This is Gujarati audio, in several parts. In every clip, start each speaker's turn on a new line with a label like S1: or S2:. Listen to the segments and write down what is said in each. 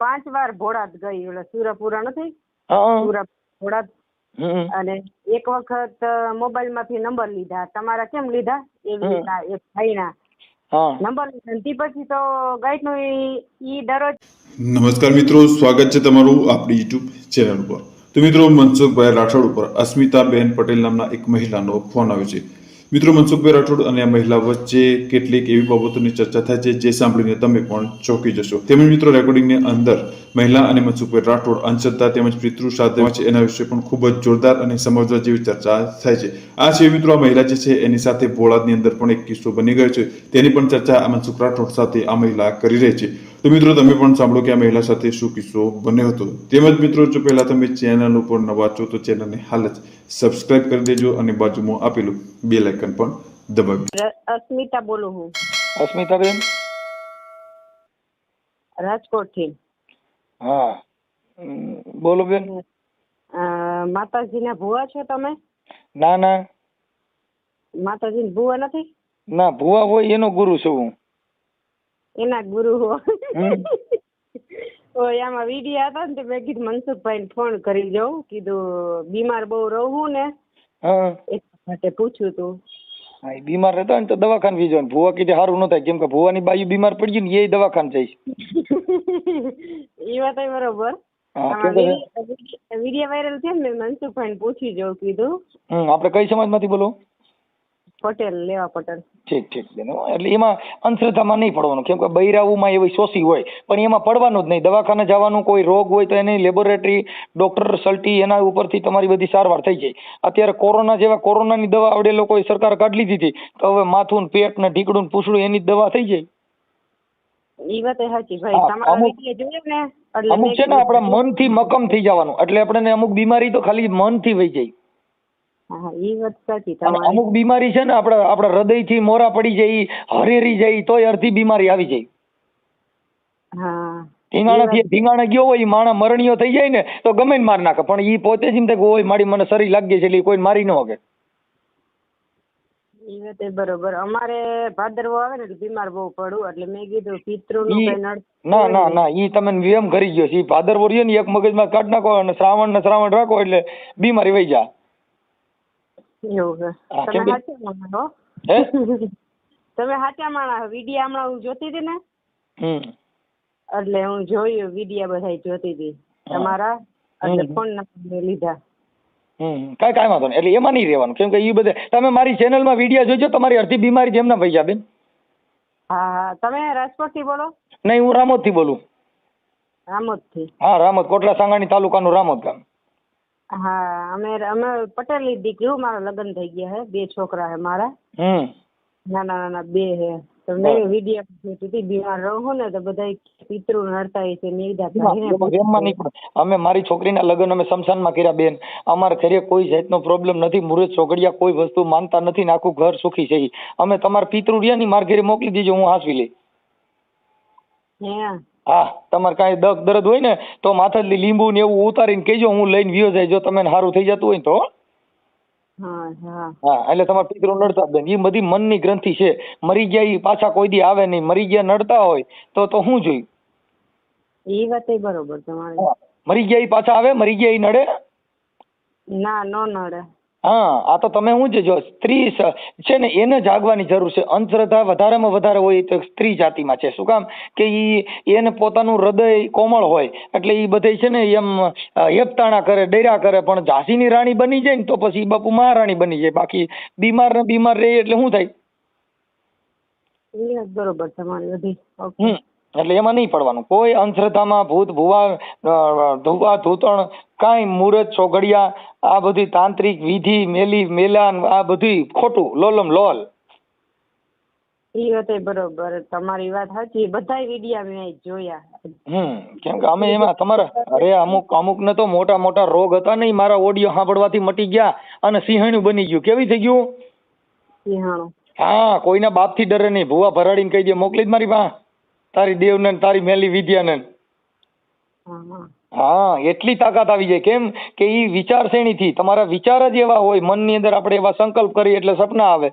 S1: પાંચ વાર ભોળાત ગઈ ઓલા સુરપુરા નથી.
S2: હા
S1: સુરા ભોળાત. અને એક વખત મોબાઈલમાંથી નંબર લીધા. તમારા કેમ લીધા? એવી રીતના એક ભાઈના. નંબર લીધા પછી તો ગાઈડનું ઈ દરોજ દરરોજ
S3: નમસ્કાર મિત્રો સ્વાગત છે તમારું આપણી યુટ્યુબ ચેનલ ઉપર. તો મિત્રો મનસુખભાઈ રાઠોડ ઉપર અસ્મિતાબેન પટેલ નામના એક મહિલાનો ફોન આવ્યો છે. મિત્રો મનસુખભાઈ રાઠોડ અને આ મહિલા વચ્ચે કેટલીક એવી બાબતોની ચર્ચા થાય છે, જે સાંભળીને તમે પણ ચોંકી જશો. તેમજ મિત્રો રેકોર્ડિંગની અંદર મહિલા અને મનસુખભાઈ રાઠોડ અંધશ્રદ્ધા તેમજ પિતૃ સાથે છે એના વિશે પણ ખૂબ જ જોરદાર અને સમજવા જેવી ચર્ચા થાય છે. આ છે મિત્રો, આ મહિલા જે છે, એની સાથે બોળાદની અંદર પણ એક કિસ્સો બની ગયો છે. તેની પણ ચર્ચા મનસુખ રાઠોડ સાથે આ મહિલા કરી રહી છે. તો મિત્રો તમે પણ સાંભળો કે આ મહિલા સાથે શું કિસ્સો બન્યો હતો. તેમજ મિત્રો જો પહેલાં તમે ચેનલ ઉપર નવા છો તો ચેનલને હાલ જ સબસ્ક્રાઇબ કરી દેજો અને બાજુમાં આપેલું બે લાઇકન પણ દબાવી
S1: અસ્મિતા બોલું હું.
S2: અસ્મિતાબેન?
S1: રાજકોટથી
S2: હા બોલો બેન.
S1: માતાજીના ભુવા છો તમે?
S2: ના ના.
S1: માતાજી ભુવા નથી?
S2: ના ભુવા હોય એનો ગુરુ છું હું.
S1: એના ગુરુ હો. ઓય આમાં હતા ને મેં કીધું મનસુખભાઈને ફોન કરી જાઉં. કીધું બીમાર બહુ રહું ને. માટે પૂછ્યું તું.
S2: હા, બીમાર રહેતા ને તો દવાખાને વીજો ને ભુવા કીધે સારું ન થાય કેમ કે ભૂવાની બાયુ બીમાર પડી ગઈ ને એ દવાખાને જઈશ.
S1: એ વાત બરોબર. વીડિયો વીડિયો વાયરલ થયો ને મનસુખભાઈ ને પૂછી જાઉં કીધું.
S2: આપણે કઈ સમાજમાંથી બોલો?
S1: પટેલ લેવા પટેલ.
S2: ઠીક ઠીક બેન. એટલે એમાં અંધશ્રદ્ધામાં નહીં પડવાનું. કેમ કે બૈરાવુમાં એવી શોષી હોય પણ એમાં પડવાનું જ નહીં. દવાખાને જવાનું કોઈ રોગ હોય તો એની લેબોરેટરી ડોક્ટર સલ્ટી એના ઉપરથી તમારી બધી સારવાર થઈ જાય. અત્યારે કોરોના જેવા કોરોનાની દવા આવડે લોકોએ સરકાર કાઢી લીધી હતી તો હવે માથું ને પેટ ને ઢીકડું ને પૂછડું એની જ દવા થઈ જાય.
S1: ઈ વાત સાચી ભાઈ. તમારા
S2: અમુક-
S1: ને
S2: અમુક છે ને આપણા મનથી મક્કમ થઈ જવાનું. એટલે આપણને અમુક બીમારી તો ખાલી મનથી વહી જાય.
S1: હા ઈ વાત સાચી તમારી
S2: અમુક બીમારી છે ને આપણા આપણા હૃદયથી મોરા પડી જાય હરેરી જાય તોય અડધી બીમારી આવી જાય.
S1: હા.
S2: ધીંગાણાથી ધીંગાણા ગયો હોય ઈ માણસ મરણીયો થઈ જાય ને તો ગમે ને માર નાખે પણ એ પોતે જ એમ થાય કે મારી મને શરીર લાગી છે એટલે કોઈ મારી ન શકે.
S1: વાત બરોબર. અમારે ભાદરવો આવે ને એટલે બીમાર બહુ પડું એટલે મેં કીધું નડ
S2: ના ના ના ઈ તમે વ્યમ કરી ગયો છે. ભાદરવો રહ્યો ને એક મગજમાં કાઢ નાખો અને શ્રાવણ ને શ્રાવણ રાખો એટલે બીમારી વહી જા.
S1: એવું છે. તમે
S2: હાચા
S1: સાચા માણસ હો. તમે સાચા માણસ વીડિયો હમણાં હું જોતી હતી ને? એટલે હું જોયું વિડીયા બધા જોતી હતી. તમારા? એટલે ફોન નંબર લીધા.
S2: કઈ કાંઈ વાંધો નહીં. એટલે એમાં નહીં રહેવાનું. કેમ કે ઈ બધે તમે મારી ચેનલમાં વીડિયો જોજો તમારી અડધી બીમારી જેમના જા બેન.
S1: હા હા. તમે રાજકોટથી બોલો?
S2: નહીં હું રામોદથી બોલું.
S1: રામોદથી
S2: હા રામોદ કોટલા સાંગાણી તાલુકાનું રામોદ ગામ.
S1: હા અમે અમે પટેલની દીકરી હું મારા લગ્ન થઈ ગયા હે બે છોકરા હે મારા.
S2: હમ.
S1: નાના નાના બે હે. તો મેં વિડિયા જોતી હતી બીમાર રહું ને તો બધા પિતૃ નડતા છે કીધા ભાઈને
S2: અમે મારી છોકરીના લગ્ન અમે શમશાનમાં કર્યા બેન. અમારા ઘરે કોઈ જાતનો પ્રોબ્લેમ નથી મુરત ચોગડિયા કોઈ વસ્તુ માનતા નથી ને આખું ઘર સુખી છે અમે તમારા પિતૃ રહ્યા ની મારા ઘરે મોકલી દીજો હું હાંસવી લઈ.
S1: હે
S2: હા તમારે કાંઈ દગ દર્દ હોય ને તો માથાથી લીંબુ ને એવું ઉતારીને કહેજો હું લઈને વ્યો જાય જો તમને સારું થઈ જતું હોય ને તો
S1: હા. હા
S2: હા. એટલે તમારા પિતરો નડતા બેન એ બધી મનની ગ્રંથિ છે. મરી ગયા એ પાછા કોઈ દી આવે નહીં. મરી ગયા નડતા હોય તો તો હું જોયું?
S1: એ વાત બરોબર તમારી.
S2: મરી ગયા એ પાછા આવે? મરી ગયા એ નડે?
S1: ના નો નડે.
S2: હા આ તો તમે હું જ જો સ્ત્રી છે ને એને જાગવાની જરૂર છે. અંધશ્રદ્ધા વધારેમાં વધારે હોય તો સ્ત્રી જાતિમાં છે. શું કામ? કે ઈ એને પોતાનું હૃદય કોમળ હોય એટલે એ બધે છે ને એમ હેપતાણા કરે ડેરા કરે પણ ઝાંસીની રાણી બની જાય ને તો પછી બાપુ મહારાણી બની જાય. બાકી બીમાર ને બીમાર રહે એટલે શું થાય?
S1: એ બરોબર તમારી બધી.
S2: હમ એટલે એમાં નહીં પડવાનું. કોઈ અંધશ્રદ્ધામાં ભૂત ભુવા ધુવા ધૂતણ કાંઈ મુહૂર્ત છોગડિયા આ બધી તાંત્રિક વિધિ મેલી મેલાન આ બધી ખોટું લોલમ લોલ.
S1: એ વાત બરોબર તમારી વાત સાચી. બધાય વિડિયા મેં જોયા.
S2: હમ કેમ કે અમે એમાં તમારા અરે અમુક અમુક ને તો મોટા મોટા રોગ હતા ને મારા ઓડિયો સાંભળવાથી મટી ગયા અને સિંહણું બની ગયું. કેવી થઈ ગયું?
S1: સિંહણું.
S2: હા કોઈના બાપથી ડરે નહીં. ભૂવા ભરાડીને કહી દે મોકલી જ મારી પા તારી દેવને ને તારી મેલી વિદ્યાને
S1: હા. હા
S2: એટલી તાકાત આવી જાય કેમ કે ઈ વિચારશ્રેણીથી તમારા વિચાર જ એવા હોય મનની અંદર આપણે એવા સંકલ્પ કરીએ એટલે સપના આવે.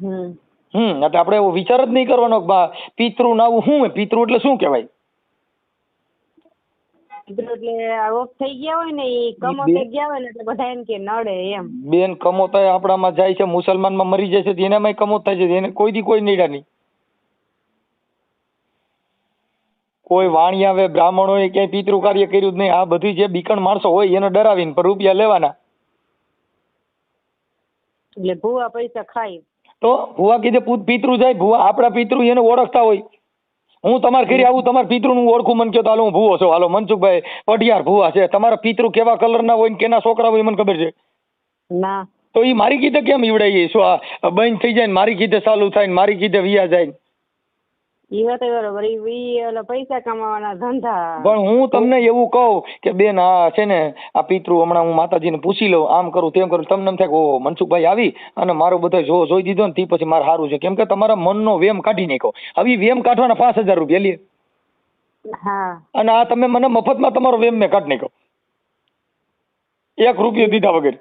S1: હમ.
S2: એટલે આપણે એવો વિચાર જ નહીં કરવાનો પિતૃ નાવું શું પિતૃ એટલે શું કહેવાય?
S1: પિતૃ એટલે થઈ ગયા હોય ને કમો થઈ ગયા હોય ને એટલે બધા એમ કે નડે એમ.
S2: બેન કમોતા આપણામાં જાય છે મુસલમાનમાં મરી જાય છે તો એનામાંય કમોત થાય છે એને કોઈ દી કોઈ નીડા નહીં. કોઈ વાણી આવે બ્રાહ્મણોએ ક્યાંય પિતૃ કાર્ય કર્યું જ નહીં. આ બધી જે બીકણ માણસો હોય એને ડરાવીને પર રૂપિયા લેવાના.
S1: એટલે ભૂવા પૈસા ખાય.
S2: તો ભૂવા કીધે પિતૃ જાય ભુવા આપણા પિતૃ એને ઓળખતા હોય. હું તમારા ઘરે આવું તમારા પિતૃનું ઓળખું. મને કહો તો હાલો હું ભુવો છું. હાલો મનસુખભાઈ પઢિયાર ભુવા છે. તમારા પિતૃ કેવા કલરના હોય ને કેના છોકરા હોય મને ખબર છે.
S1: ના.
S2: તો એ મારી કીધે કેમ ઈવડાઈએ? શું આ બંધ થઈ જાય ને મારી કીધે ચાલુ થાય ને મારી કીધે વિયા જાય ને?
S1: ઈ વાત બરોબર. ઈ ઈ ઓલા પૈસા કમાવાના ધંધા.
S2: પણ હું તમને એવું કહું કે બેન આ છે ને આ પિતૃ હમણાં હું માતાજીને પૂછી લઉં આમ કરું તેમ કરું તમને એમ થાય કે મનસુખભાઈ આવી અને મારો બધો જો જોઈ દીધો ને તે પછી મારે સારું છે. કેમ કે તમારા મનનો વેમ કાઢી નાખ્યો. હવે વેમ કાઢવાના પાંચ હજાર રૂપિયા લે.
S1: હા.
S2: અને આ તમે મને મફતમાં તમારો વેમ મેં કાઢી નાખ્યો. એક રૂપિયો દીધા વગર.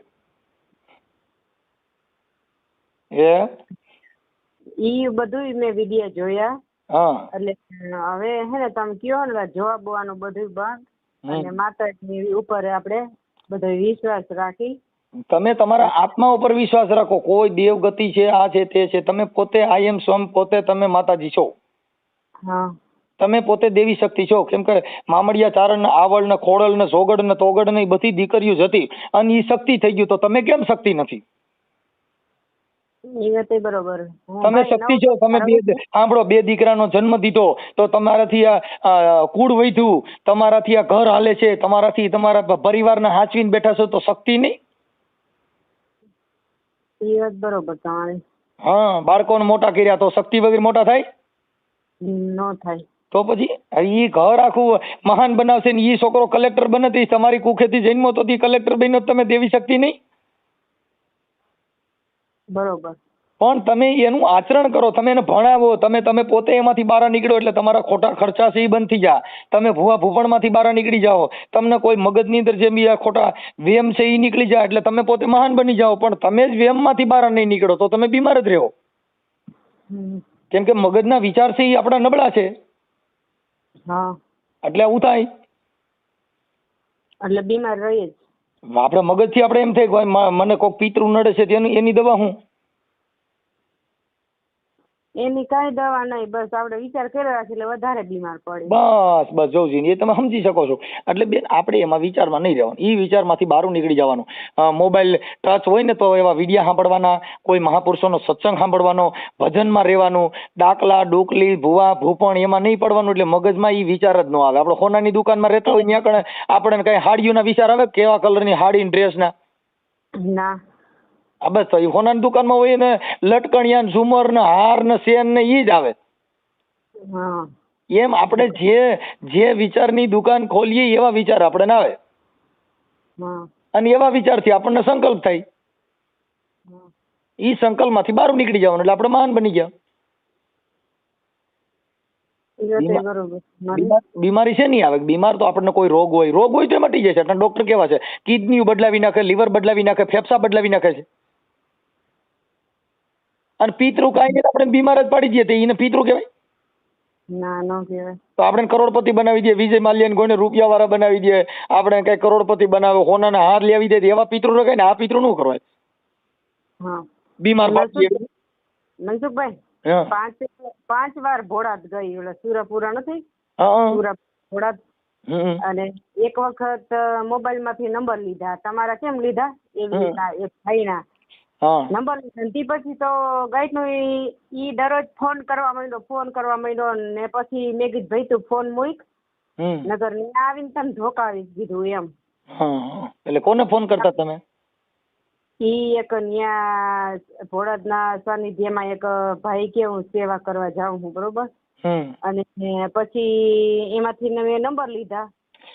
S2: એ
S1: ઈ બધું મેં વિડિયા જોયા.
S2: હા.
S1: એટલે હવે હે ને તમે કયો ને જવાબ બોવાનું બધું. બંધ અને માતાજી ઉપર આપણે બધો વિશ્વાસ રાખી.
S2: તમે તમારા આત્મા ઉપર વિશ્વાસ રાખો. કોઈ દેવગતિ છે આ છે તે છે. તમે પોતે આઈ એમ સ્વમ પોતે તમે માતાજી છો.
S1: હા.
S2: તમે પોતે દેવી શક્તિ છો. કેમ કે મામડિયા ચારણ ને આવળ ને ખોડલ ને સોગડ ને તોગડ ને બધી દીકરીઓ જ હતી. અને એ શક્તિ થઈ ગયું તો તમે કેમ શક્તિ નથી?
S1: ઈ વાત બરોબર
S2: તમે શક્તિ છો તમે બે સાંભળો બે દીકરાનો જન્મ દીધો તો તમારાથી આ કુળ વધ્યું તમારાથી આ ઘર હાલે છે તમારાથી તમારા પરિવારને હાચવીને બેઠા છો તો શક્તિ નહીં?
S1: ઈ વાત બરોબર તમારી.
S2: હા બાળકોને મોટા કર્યા તો શક્તિ વગર મોટા થાય?
S1: નો થાય.
S2: તો પછી ઈ ઘર આખું મહાન બનાવશે ને એ છોકરો કલેક્ટર બને તો તમારી કુખેથી જન્મો તો કલેક્ટર બન્યો તમે દેવી શક્તિ નહીં?
S1: બરોબર.
S2: પણ તમે એનું આચરણ કરો તમે એને ભણાવો તમે તમે પોતે એમાંથી બહાર નીકળો એટલે તમારા ખોટા ખર્ચા છે એ બંધ થઈ જા. તમે ભૂવા ભૂપણમાંથી બહાર નીકળી જાઓ. તમને કોઈ મગજની અંદર જે બી આ ખોટા વ્યમ છે એ નીકળી જાય એટલે તમે પોતે મહાન બની જાઓ પણ તમે જ વ્યમમાંથી બહાર નહીં નીકળો તો તમે બીમાર જ રહો. કેમ કે મગજના વિચાર છે એ આપણા નબળા છે.
S1: હા.
S2: એટલે આવું થાય.
S1: એટલે બીમાર રહીએ જ.
S2: આપણે મગજથી આપણે એમ થાય કે મને કોઈક પિતૃ નડે છે તેની એની દવા હું
S1: એની કાંઈ દવા નહીં બસ આપણે વિચાર કર્યો છે એટલે વધારે બીમાર પડે.
S2: બસ બસ જોજી એ તમે સમજી શકો છો. એટલે બેન આપણે એમાં વિચારમાં નહીં રહેવાનું. એ વિચારમાંથી બહાર નીકળી જવાનું. મોબાઈલ ટચ હોય ને તો એવા વિડિયા સાંભળવાના કોઈ મહાપુરુષોનો સત્સંગ સાંભળવાનો ભજનમાં રહેવાનું ડાકલા ડોકલી ભુવા ભૂપણ એમાં નહીં પડવાનું એટલે મગજમાં એ વિચાર જ ન આવે. આપણે સોનાની દુકાનમાં રહેતા હોય ત્યાં કણે આપણને કઈ હાડીઓના વિચાર આવે? કેવા કલરની હાડી ડ્રેસના
S1: ના.
S2: આ બસ એ હોનાની દુકાનમાં હોય ને લટકણિયા ને ઝુમર ને હાર ને સેન ને ઈ જ આવે. એમ આપણે જે જે વિચારની દુકાન ખોલીએ એવા વિચાર આપણે ના આવે. અને એવા વિચારથી આપણને સંકલ્પ થાય. ઈ સંકલ્પમાંથી બહાર નીકળી જવાનું એટલે આપણે મહાન બની ગયા. બીમારી છે નહીં આવે? બીમાર તો આપણને કોઈ રોગ હોય. રોગ હોય તો મટી જાય છે. ડોક્ટર કેવા છે? કિડની બદલાવી નાખે લીવર બદલાવી નાખે ફેફસા બદલાવી નાખે છે. અને પિતૃ કાંઈ નહીં આપણે બીમાર જ પાડી દઈએ તો એને પિતૃ કહેવાય?
S1: ના ન કહેવાય.
S2: તો આપણે કરોડપતિ બનાવી દઈએ વિજય માલ્યાને કોઈને રૂપિયા વાળા બનાવી દઈએ આપણે કઈ કરોડપતિ બનાવે સોનાના હાર લેવી દે એવા પિતૃ રખાય ને આ પિતૃ નું કરવાય.
S1: હા.
S2: બીમાર પાડી
S1: દઈએ મનસુખભાઈ પાંચ પાંચ વાર ભોળાત ગઈ એટલે સુરપુરા નથી? સુરા ભોળાત. અને એક વખત મોબાઈલમાંથી નંબર લીધા. તમારા કેમ લીધા? એવી રીતના એક ભાઈના નંબર લીધો પછી તો ગાઈડનું ઈ ઈ દરરોજ ફોન કરવા માંડ્યો ફોન કરવા માંડ્યો ને પછી મેં કીધું ભાઈ તું ફોન મૂક. નગર ને આવીને તને ધોકાવી દીધું એમ.
S2: હા હા. એટલે કોને ફોન કરતા તમે?
S1: ઈ એક ન્યા ભોળાદના સાનિધ્યમાં એક ભાઈ કે હું સેવા કરવા જાઉં છું બરોબર? અને પછી એમાંથી મેં નંબર લીધા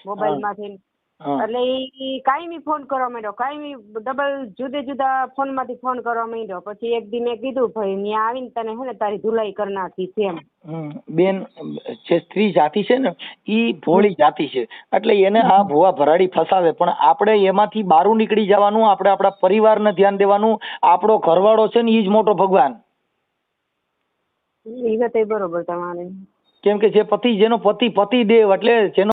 S1: મોબાઈલમાંથી
S2: હા
S1: એટલે કઈ કાયમી ફોન કરવા માંડ્યો કાયમી ડબલ જુદા જુદા ફોનમાંથી ફોન કરવા માંડ્યો. પછી એક દી મેં કીધું ભાઈ ત્યાં આવીને તને હે ને તારી ધુલાઈ કરી નાખી છે એમ.
S2: બેન જે સ્ત્રી જાતિ છે ને એ ભોળી જાતિ છે. એટલે એને આ ભુવા ભરાડી ફસાવે. પણ આપણે એમાંથી બારું નીકળી જવાનું આપણે આપણા પરિવારને ધ્યાન દેવાનું આપણો ઘરવાળો છે ને એ જ મોટો ભગવાન.
S1: એ વાત બરોબર તમારી.
S2: કેમ કે જે પતિ જેનો પતિ પતિ દેવ એટલે જેનો